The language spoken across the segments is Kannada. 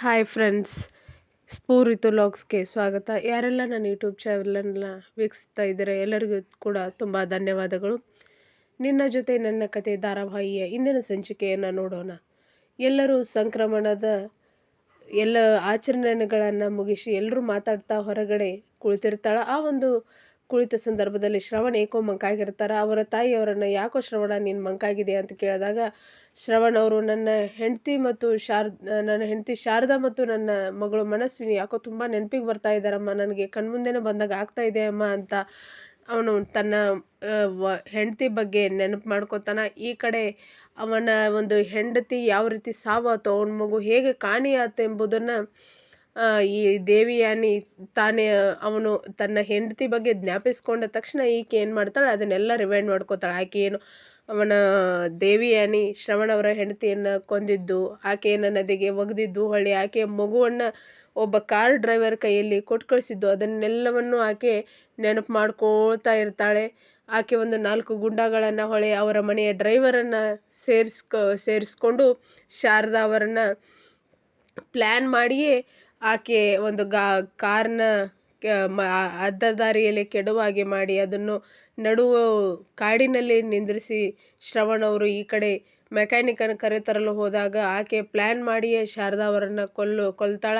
ಹಾಯ್ ಫ್ರೆಂಡ್ಸ್, ಸ್ಫೂರಿತು ಲಾಗ್ಸ್ಗೆ ಸ್ವಾಗತ. ಯಾರೆಲ್ಲ ನನ್ನ ಯೂಟ್ಯೂಬ್ ಚಾನಲನ್ನ ವೀಕ್ಷಿಸ್ತಾ ಇದ್ದಾರೆ, ಎಲ್ಲರಿಗೂ ಕೂಡ ತುಂಬ ಧನ್ಯವಾದಗಳು. ನಿನ್ನ ಜೊತೆ ನನ್ನ ಕತೆ ಧಾರಾವಾಹಿಯ ಇಂದಿನ ಸಂಚಿಕೆಯನ್ನು ನೋಡೋಣ. ಎಲ್ಲರೂ ಸಂಕ್ರಮಣದ ಎಲ್ಲ ಆಚರಣೆಗಳನ್ನು ಮುಗಿಸಿ ಎಲ್ಲರೂ ಮಾತಾಡ್ತಾ ಹೊರಗಡೆ ಕುಳಿತಿರ್ತಾಳೆ. ಆ ಒಂದು ಕುಳಿತ ಸಂದರ್ಭದಲ್ಲಿ ಶ್ರವಣ ಏಕೋ ಮಂಕಾಗಿರ್ತಾರೆ ಅವರ ತಾಯಿ ಅವರನ್ನು, ಯಾಕೋ ಶ್ರವಣ, ನೀನು ಮಂಕಾಗಿದೆ ಅಂತ ಕೇಳಿದಾಗ, ಶ್ರವಣ್ ಅವರು ನನ್ನ ಹೆಂಡತಿ ಮತ್ತು ಶಾರ್, ನನ್ನ ಹೆಂಡತಿ ಶಾರದಾ ಮತ್ತು ನನ್ನ ಮಗಳು ಮನಸ್ವಿನಿ, ಯಾಕೋ ತುಂಬ ನೆನಪಿಗೆ ಬರ್ತಾ ಇದ್ದಾರಮ್ಮ. ನನಗೆ ಕಣ್ಮುಂದೆನೇ ಬಂದಾಗ ಆಗ್ತಾ ಇದೆ ಅಮ್ಮ ಅಂತ ಅವನು ತನ್ನ ಹೆಂಡತಿ ಬಗ್ಗೆ ನೆನಪು ಮಾಡ್ಕೊತಾನ. ಈ ಕಡೆ ಅವನ ಒಂದು ಹೆಂಡತಿ ಯಾವ ರೀತಿ ಸಾವಾತೋ ಅವನ ಮಗು ಹೇಗೆ ಕಾಣಿಯಾತ ಎಂಬುದನ್ನು ಈ ದೇವಿಯಾನಿ ತಾನೇ ಅವನು ತನ್ನ ಹೆಂಡತಿ ಬಗ್ಗೆ ಜ್ಞಾಪಿಸ್ಕೊಂಡ ತಕ್ಷಣ ಈಕೆ ಏನು ಮಾಡ್ತಾಳೆ? ಅದನ್ನೆಲ್ಲ ರಿವೈಂಡ್ ಮಾಡ್ಕೋತಾಳೆ. ಆಕೆ ಏನು, ಅವನ ದೇವಿಯಾನಿ ಶ್ರವಣವರ ಹೆಂಡತಿಯನ್ನು ಕೊಂದಿದ್ದು ಆಕೆಯನ್ನು ನದಿಗೆ ಒಗೆದಿದ್ದು, ಹೊಳ್ಳಿ ಆಕೆಯ ಮಗುವನ್ನು ಒಬ್ಬ ಕಾರ್ ಡ್ರೈವರ್ ಕೈಯಲ್ಲಿ ಕೊಟ್ಟು ಕಳಿಸಿದ್ದು ಅದನ್ನೆಲ್ಲವನ್ನು ಆಕೆ ನೆನಪು ಮಾಡ್ಕೊಳ್ತಾ ಇರ್ತಾಳೆ. ಆಕೆ ಒಂದು ನಾಲ್ಕು ಗುಂಡಗಳನ್ನು ಹೊಳೆ ಅವರ ಮನೆಯ ಡ್ರೈವರನ್ನು ಸೇರಿಸ್ಕೊ, ಸೇರಿಸ್ಕೊಂಡು ಶಾರದಾ ಅವರನ್ನು ಪ್ಲ್ಯಾನ್ ಮಾಡಿಯೇ ಆಕೆ ಒಂದು ಗಾ, ಕಾರ್ನ ಅರ್ಧ ದಾರಿಯಲ್ಲಿ ಕೆಡುವ ಹಾಗೆ ಮಾಡಿ ಅದನ್ನು ನಡುವ ಕಾಡಿನಲ್ಲಿ ನಿಂದ್ರಿಸಿ ಶ್ರವಣ್ ಅವರು ಈ ಕಡೆ ಮೆಕ್ಯಾನಿಕನ್ನು ಕರೆತರಲು ಹೋದಾಗ ಆಕೆ ಪ್ಲ್ಯಾನ್ ಮಾಡಿಯೇ ಶಾರದಾ ಅವರನ್ನು ಕೊಲ್ಲು, ಕೊಲ್ತಾಳ.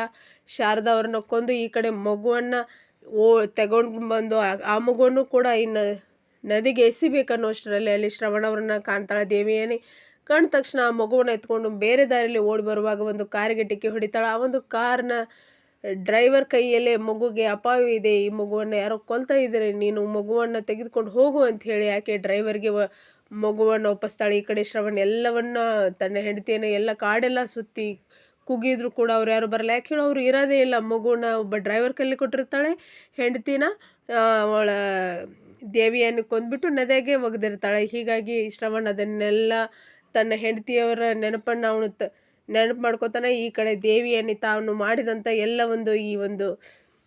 ಶಾರದಾ ಅವರನ್ನು ಕೊಂದು ಈ ಕಡೆ ಮಗುವನ್ನು ಓ, ತಗೊಂಡು ಬಂದು ಆ ಮಗುವನ್ನು ಕೂಡ ಇನ್ನು ನದಿಗೆ ಎಸಿಬೇಕನ್ನೋಷ್ಟರಲ್ಲಿ ಅಲ್ಲಿ ಶ್ರವಣ ಅವರನ್ನು ಕಾಣ್ತಾಳೆ. ದೇವಿಯೇನಿ ಕಂಡ ತಕ್ಷಣ ಆ ಮಗುವನ್ನು ಎತ್ಕೊಂಡು ಬೇರೆ ದಾರಿಯಲ್ಲಿ ಓಡಿ ಬರುವಾಗ ಒಂದು ಕಾರಿಗೆ ಡಿಕ್ಕಿ ಹೊಡಿತಾಳೆ. ಆ ಒಂದು ಕಾರ್ನ ಡ್ರೈವರ್ ಕೈಯಲ್ಲೇ ಮಗುಗೆ ಅಪಾಯವಿದೆ ಈ ಮಗುವನ್ನು ಯಾರೋ ಕೊಲ್ತಾ ಇದ್ದಾರೆ. ನೀನು ಮಗುವನ್ನು ತೆಗೆದುಕೊಂಡು ಹೋಗು ಅಂತ ಹೇಳಿ ಆಕೆ ಡ್ರೈವರ್ಗೆ ಮಗುವನ್ನು ಒಪ್ಪಿಸ್ತಾಳೆ? ಈ ಕಡೆ ಶ್ರವಣ್ ಎಲ್ಲವನ್ನ ತನ್ನ ಹೆಂಡತಿಯನ್ನು ಎಲ್ಲ ಕಾಡೆಲ್ಲ ಸುತ್ತಿ ಕುಗಿದ್ರು ಕೂಡ ಅವ್ರು ಯಾರು ಬರಲ್ಲ. ಯಾಕೆ ಹೇಳಿ, ಅವ್ರು ಇರೋದೇ ಇಲ್ಲ. ಮಗುನ ಒಬ್ಬ ಡ್ರೈವರ್ ಕೈಲಿ ಕೊಟ್ಟಿರ್ತಾಳೆ. ಹೆಂಡತಿನ ಅವಳ ದೇವಿಯನ್ನು ಕೊಂದ್ಬಿಟ್ಟು ನದಿಯಾಗೆ ಒಗೆದಿರ್ತಾಳೆ. ಹೀಗಾಗಿ ಶ್ರವಣ್ ಅದನ್ನೆಲ್ಲ ತನ್ನ ಹೆಂಡತಿಯವರ ನೆನಪನ್ನು ಅವನು ತ, ನೆನಪು ಮಾಡ್ಕೋತಾನೆ, ಈ ಕಡೆ ದೇವಿಯಾನಿ ತಾನು ಮಾಡಿದಂಥ ಎಲ್ಲ ಒಂದು ಈ ಒಂದು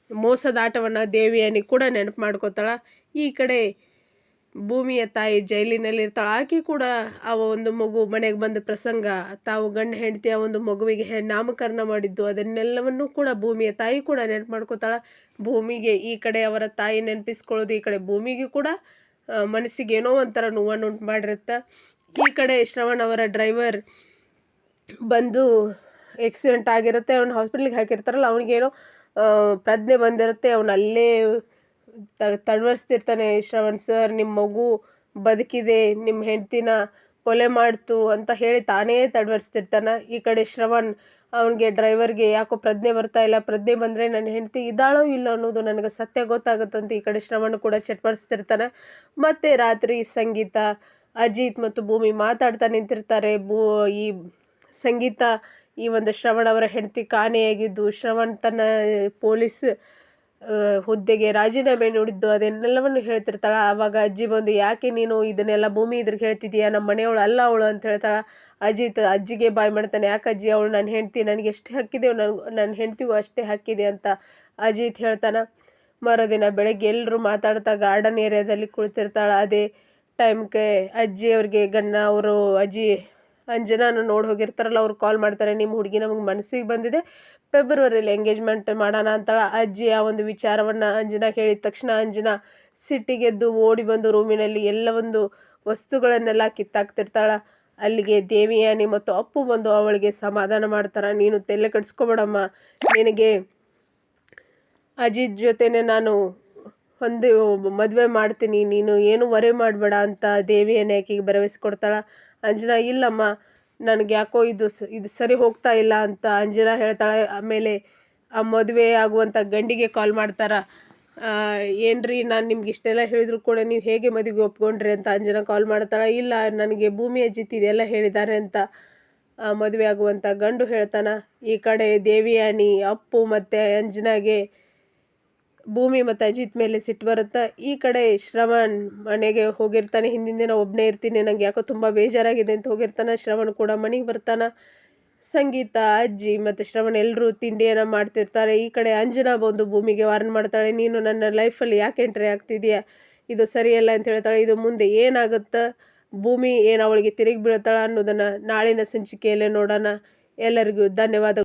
ಮೋಸದಾಟವನ್ನು ದೇವಿಯಾನಿ ಕೂಡ ನೆನಪು ಮಾಡ್ಕೋತಾಳೆ. ಈ ಕಡೆ ಭೂಮಿಯ ತಾಯಿ ಜೈಲಿನಲ್ಲಿ ಇರ್ತಾಳೆ. ಆಕೆ ಕೂಡ ಆ ಒಂದು ಮಗು ಮನೆಗೆ ಬಂದ ಪ್ರಸಂಗ, ತಾವು ಗಂಡ ಹೆಂಡತಿಯ ಒಂದು ಮಗುವಿಗೆ ನಾಮಕರಣ ಮಾಡಿದ್ದು, ಅದನ್ನೆಲ್ಲವನ್ನು ಕೂಡ ಭೂಮಿಯ ತಾಯಿ ಕೂಡ ನೆನಪು ಮಾಡ್ಕೋತಾಳೆ. ಭೂಮಿಗೆ ಈ ಕಡೆ ಅವರ ತಾಯಿ ನೆನಪಿಸ್ಕೊಳ್ಳೋದು, ಈ ಕಡೆ ಭೂಮಿಗೆ ಕೂಡ ಮನಸ್ಸಿಗೆ ಏನೋ ಒಂಥರ ನೋವನ್ನು ಉಂಟು ಮಾಡಿರುತ್ತೆ. ಈ ಕಡೆ ಶ್ರವಣ್ ಅವರ ಡ್ರೈವರ್ ಬಂದು ಎಕ್ಸಿಡೆಂಟ್ ಆಗಿರುತ್ತೆ, ಅವ್ನು ಹಾಸ್ಪಿಟ್ಲಿಗೆ ಹಾಕಿರ್ತಾರಲ್ಲ, ಅವನಿಗೇನೋ ಪ್ರಜ್ಞೆ ಬಂದಿರುತ್ತೆ, ಅವನು ಅಲ್ಲೇ ತಡವರಿಸ್ತಿರ್ತಾನೆ ಶ್ರವಣ್ ಸರ್ ನಿಮ್ಮ ಮಗು ಬದುಕಿದೆ ನಿಮ್ಮ ಹೆಂಡ್ತಿನ ಕೊಲೆ ಮಾಡ್ತು ಅಂತ ಹೇಳಿ ತಾನೇ ತಡವರಿಸ್ತಿರ್ತಾನೆ ಈ ಕಡೆ ಶ್ರವಣ್ ಅವನಿಗೆ ಡ್ರೈವರ್ಗೆ ಯಾಕೋ ಪ್ರಜ್ಞೆ ಬರ್ತಾ ಇಲ್ಲ, ಪ್ರಜ್ಞೆ ಬಂದರೆ ನನ್ನ ಹೆಂಡತಿ ಇದ್ದಾಳೋ ಇಲ್ಲ ಅನ್ನೋದು ನನಗೆ ಸತ್ಯ ಗೊತ್ತಾಗುತ್ತಂತ ಈ ಕಡೆ ಶ್ರವಣ್ ಕೂಡ ಚಟ್ಪಡಿಸ್ತಿರ್ತಾನೆ ಮತ್ತು ರಾತ್ರಿ ಸಂಗೀತ ಅಜಿತ್ ಮತ್ತು ಭೂಮಿ ಮಾತಾಡ್ತಾ ನಿಂತಿರ್ತಾರೆ. ಭೂ, ಈ ಸಂಗೀತ, ಈ ಒಂದು ಶ್ರವಣ್ ಅವರ ಹೆಂಡತಿ ಕಾಣೆಯಾಗಿದ್ದು, ಶ್ರವಣ್ ತನ್ನ ಪೊಲೀಸ್ ಹುದ್ದೆಗೆ ರಾಜೀನಾಮೆ ನೀಡಿದ್ದು ಅದನ್ನೆಲ್ಲವನ್ನು ಹೇಳ್ತಿರ್ತಾಳೆ. ಆವಾಗ ಅಜ್ಜಿ ಬಂದು, ಯಾಕೆ ನೀನು ಇದನ್ನೆಲ್ಲ ಭೂಮಿ ಇದ್ರಿಗೆ ಹೇಳ್ತಿದ್ದೀಯಾ? ನಮ್ಮ ಮನೆಯವಳು ಅಲ್ಲ ಅವಳು ಅಂತ ಹೇಳ್ತಾಳೆ. ಅಜಿತ್ ಅಜ್ಜಿಗೆ ಬಾಯಿ ಮಾಡ್ತಾನೆ, ಯಾಕೆ ಅಜ್ಜಿ, ಅವಳು ನನ್ನ ಹೆಂಡತಿ, ನನಗೆ ಎಷ್ಟು ಹಕ್ಕಿದೆ ನನಗೂ ನನ್ನ ಹೆಂಡ್ತಿಗೂ ಅಷ್ಟೇ ಹಕ್ಕಿದೆ ಅಂತ ಅಜಿತ್ ಹೇಳ್ತಾನೆ. ಮರುದಿನ ಬೆಳಗ್ಗೆ ಎಲ್ಲರೂ ಮಾತಾಡ್ತಾ, ಗಾರ್ಡನ್ ಏರಿಯಾದಲ್ಲಿ ಕುಳಿತಿರ್ತಾಳೆ. ಅದೇ ಟೈಮ್ಗೆ ಅಜ್ಜಿ ಅವ್ರಿಗೆ ಗಣ್ಣ ಅವರು, ಅಜ್ಜಿ ಅಂಜನಾನ ನೋಡಿ ಹೋಗಿರ್ತಾರಲ್ಲ, ಅವ್ರು ಕಾಲ್ ಮಾಡ್ತಾರೆ ನಿಮ್ಮ ಹುಡುಗಿ ನಮಗೆ ಮನಸ್ಸಿಗೆ ಬಂದಿದೆ ಫೆಬ್ರವರಿಯಲ್ಲಿ ಎಂಗೇಜ್ಮೆಂಟ್ ಮಾಡೋಣ ಅಂತಾಳೆ ಅಜ್ಜಿ ಆ ಒಂದು ವಿಚಾರವನ್ನು ಅಂಜನ ಕೇಳಿದ ತಕ್ಷಣ ಅಂಜನಾ ಸಿಟ್ಟಿಗೆದ್ದು ಓಡಿ ಬಂದು ರೂಮಿನಲ್ಲಿ ಎಲ್ಲ ಒಂದು ವಸ್ತುಗಳನ್ನೆಲ್ಲ ಕಿತ್ತಾಕ್ತಿರ್ತಾಳೆ. ಅಲ್ಲಿಗೆ ದೇವಿಯಾನಿ ಮತ್ತು ಅಪ್ಪು ಬಂದು ಅವಳಿಗೆ ಸಮಾಧಾನ ಮಾಡ್ತಾರೆ. ನೀನು ತೆಲೆ ಕಟ್ಸ್ಕೊಬೇಡಮ್ಮ ನಿನಗೆ ಅಜ್ಜಿ ಜೊತೆನೆ ನಾನು ಒಂದು ಮದುವೆ ಮಾಡ್ತೀನಿ, ನೀನು ಏನು ವರೆ ಮಾಡಬೇಡ ಅಂತ ದೇವಿಯನ್ನು ಆಕೆಗೆ ಭರವಸೆ ಕೊಡ್ತಾಳೆ. ಅಂಜನಾ, ಇಲ್ಲಮ್ಮ, ನನಗೆ ಯಾಕೋ ಇದು ಸ, ಇದು ಸರಿ ಹೋಗ್ತಾ ಇಲ್ಲ ಅಂತ ಅಂಜನಾ ಹೇಳ್ತಾಳೆ. ಆಮೇಲೆ ಆ ಮದುವೆ ಆಗುವಂಥ ಗಂಡಿಗೆ ಕಾಲ್ ಮಾಡ್ತಾರೆ. ಏನ್ರಿ ನಾನು ನಿಮ್ಗೆ ಇಷ್ಟೆಲ್ಲ ಹೇಳಿದ್ರು ಕೂಡ ನೀವು ಹೇಗೆ ಮದುವೆ ಒಪ್ಕೊಂಡ್ರಿ ಅಂತ ಅಂಜನಾ ಕಾಲ್ ಮಾಡ್ತಾಳೆ. ಇಲ್ಲ, ನನಗೆ ಭೂಮಿಯ ಜಿತ್ ಇದೆಲ್ಲ ಹೇಳಿದ್ದಾರೆ ಅಂತ ಮದುವೆ ಆಗುವಂಥ ಗಂಡು ಹೇಳ್ತಾನೆ. ಈ ಕಡೆ ದೇವಿಯಾನಿ ಅಪ್ಪು ಮತ್ತು ಅಂಜನಾಗೆ ಭೂಮಿ ಮತ್ತು ಅಜಿತ್ ಮೇಲೆ ಸಿಟ್ಟು ಬರುತ್ತೆ? ಈ ಕಡೆ ಶ್ರವಣ್ ಮನೆಗೆ ಹೋಗಿರ್ತಾನೆ. ಹಿಂದಿನ ದಿನ ಒಬ್ಬನೇ ಇರ್ತೀನಿ. ನನಗೆ ಯಾಕೋ ತುಂಬ ಬೇಜಾರಾಗಿದೆ ಅಂತ ಹೋಗಿರ್ತಾನೆ. ಶ್ರವಣ್ ಕೂಡ ಮನೆಗೆ ಬರ್ತಾನೆ. ಸಂಗೀತ, ಅಜ್ಜಿ ಮತ್ತು ಶ್ರವಣ್ ಎಲ್ಲರೂ ತಿಂಡಿಯನ್ನು ಮಾಡ್ತಿರ್ತಾರೆ. ಈ ಕಡೆ ಅಂಜನಾ ಬಂದು ಭೂಮಿಗೆ ವಾರ್ನ್ ಮಾಡ್ತಾಳೆ. ನೀನು ನನ್ನ ಲೈಫಲ್ಲಿ ಯಾಕೆ ಎಂಟ್ರಿ ಆಗ್ತಿದೆಯಾ? ಇದು ಸರಿಯಲ್ಲ ಅಂತ ಹೇಳ್ತಾಳೆ. ಇದು ಮುಂದೆ ಏನಾಗುತ್ತೆ? ಭೂಮಿ ಏನು ಅವಳಿಗೆ ತಿರುಗಿ ಬೀಳ್ತಾಳೆ ಅನ್ನೋದನ್ನು ನಾಳಿನ ಸಂಚಿಕೆಯಲ್ಲೇ ನೋಡೋಣ. ಎಲ್ಲರಿಗೂ ಧನ್ಯವಾದ.